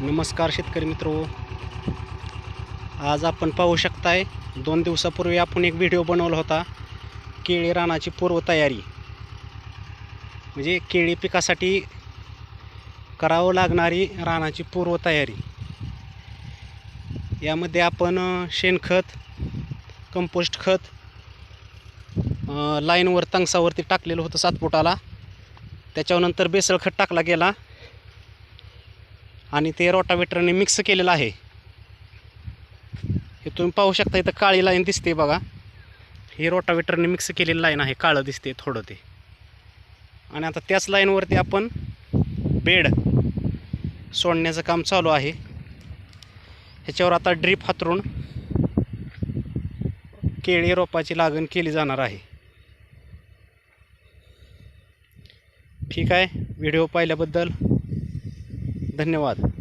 नमस्कार शेतकरी मित्र. आज आपण पाहू शकताय दोन दिवसापूर्वी आपण एक व्हिडिओ बनवला होता केळी रानाची पूर्वतयारी म्हणजे केळी पिकासाठी करावं लागणारी रानाची पूर्वतयारी यामध्ये आपण शेणखत कंपोस्ट खत लाईनवर तंगसावरती टाकलेलं होतं सातपुटाला. त्याच्यानंतर बेसळ खत टाकला गेला. आणि ते रोटावेटरने मिक्स केलेलं आहे. हे तुम्ही पाहू शकता इथं काळी लाईन दिसते बघा. हे रोटावेटरने मिक्स केलेली लाईन आहे काळं दिसते थोडं ते. आणि आता त्याच लाईनवरती आपण बेड सोडण्याचं काम चालू आहे. ह्याच्यावर आता ड्रीप हातरून केळी रोपाची लागण केली जाणार आहे. ठीक आहे व्हिडिओ पाहिल्याबद्दल धन्यवाद.